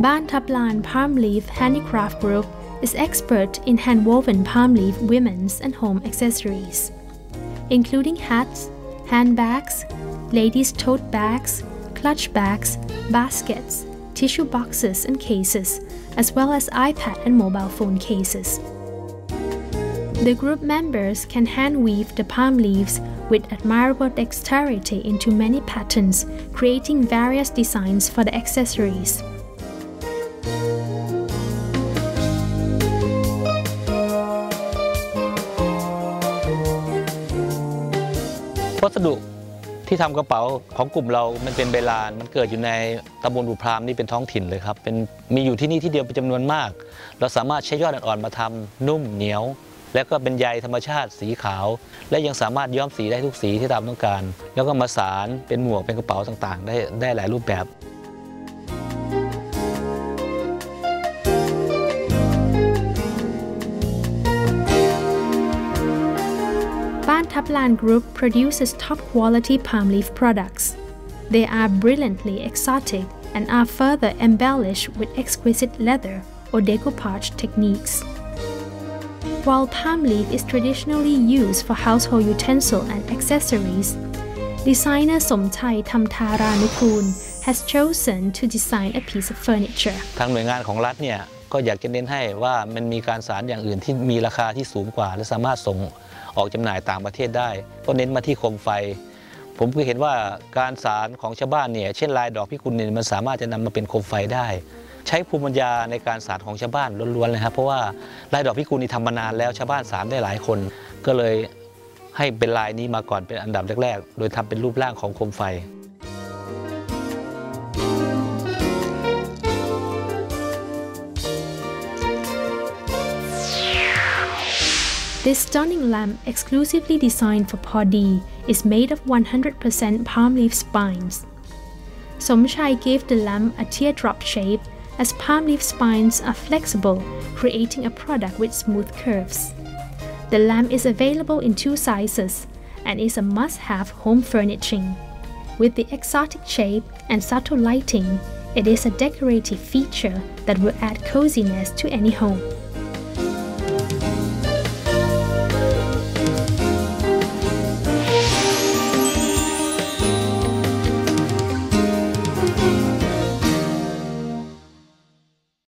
Ban Taplan Palm Leaf Handicraft Group is expert in hand-woven palm leaf women's and home accessories, including hats, handbags, ladies' tote bags, clutch bags, baskets, tissue boxes and cases, as well as iPad and mobile phone cases. The group members can hand weave the palm leaves with admirable dexterity into many patterns, creating various designs for the accessories. วัสดุที่ทำกระเป๋าของกลุ่มเรา มันเป็นเบลาน มันเกิดอยู่ในตำบลบุพรามนี่เป็นท้องถิ่นเลยครับ เป็นมีอยู่ที่นี่ที่เดียวเป็นจำนวนมาก เราสามารถใช้ยอดอ่อนๆมาทำนุ่มเหนียว และก็เป็นใยธรรมชาติสีขาว และยังสามารถย้อมสีได้ทุกสีที่ตามต้องการ แล้วก็มาสารเป็นหมวกเป็นกระเป๋าต่างๆ ได้ได้หลายรูปแบบ Ban Taplan Group produces top quality palm leaf products. They are brilliantly exotic and are further embellished with exquisite leather or decoupage techniques. While palm leaf is traditionally used for household utensil and accessories, designer Somchai Tamtharanukul has chosen to design a piece of furniture. ทางหน่วยงานของรัฐเนี่ย ก็อยากจะเน้นให้ว่ามันมีการสารอย่างอื่นที่มีราคาที่สูงกว่า และสามารถส่งออกจำหน่ายต่างประเทศได้ ก็เน้นมาที่โคมไฟ ผมก็เห็นว่าการสารของชาวบ้านเนี่ยเช่นลายดอกพิกุลเนี่ยมันสามารถจะนำมาเป็นโคมไฟได้ ใช้ภูมิปัญญาในการสารของชาวบ้านล้วนๆเลยครับเพราะว่าลายดอกพิกุลนี่ทำมานานแล้วชาวบ้านสารได้หลายคน ก็เลยให้เป็นลายนี้มาก่อนเป็นอันดับแรกๆ โดยทำเป็นรูปร่างของโคมไฟ This stunning lamp, exclusively designed for Podi, is made of 100% palm leaf spines. Somchai gave the lamp a teardrop shape as palm leaf spines are flexible, creating a product with smooth curves. The lamp is available in two sizes and is a must-have home furnishing. With the exotic shape and subtle lighting, it is a decorative feature that will add coziness to any home.